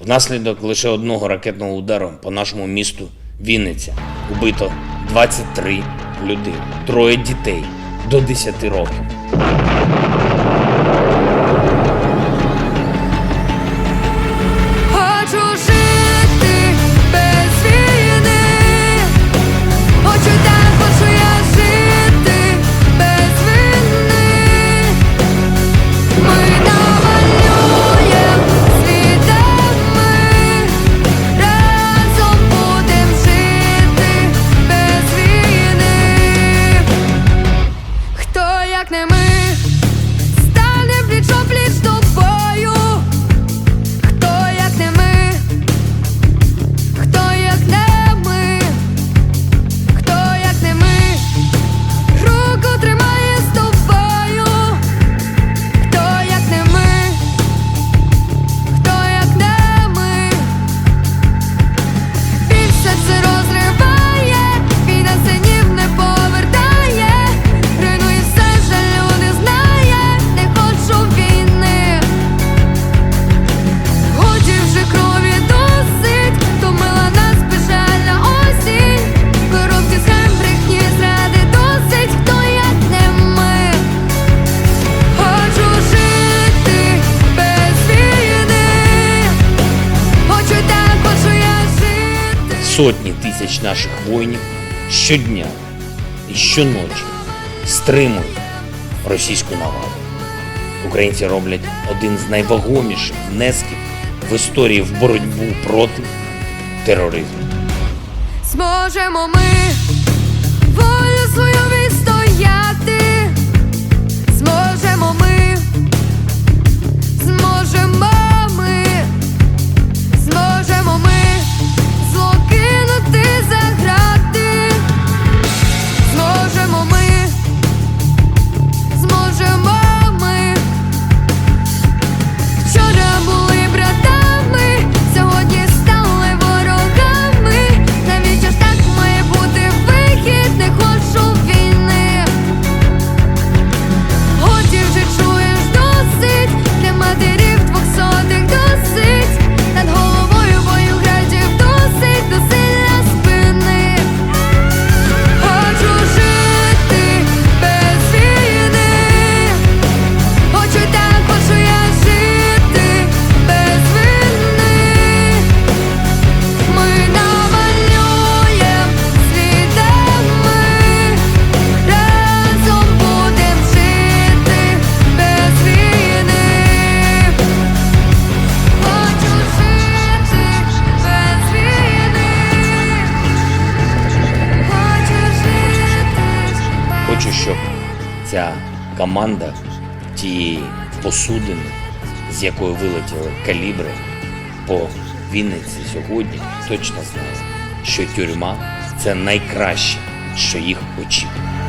Внаслідок лише одного ракетного удару по нашому місту Вінниця убито 23 людини, троє дітей до 10 років. сотні тисяч наших воїнів щодня і щоночі стримують російську наваду. Українці роблять один з найвагоміших внесків в історії в боротьбу проти тероризму. Зможемо ми. ця команда тієї посудини, з якої вилетіли калібри по Вінниці сьогодні, точно знає, що тюрма це найкраще, що їх очікує.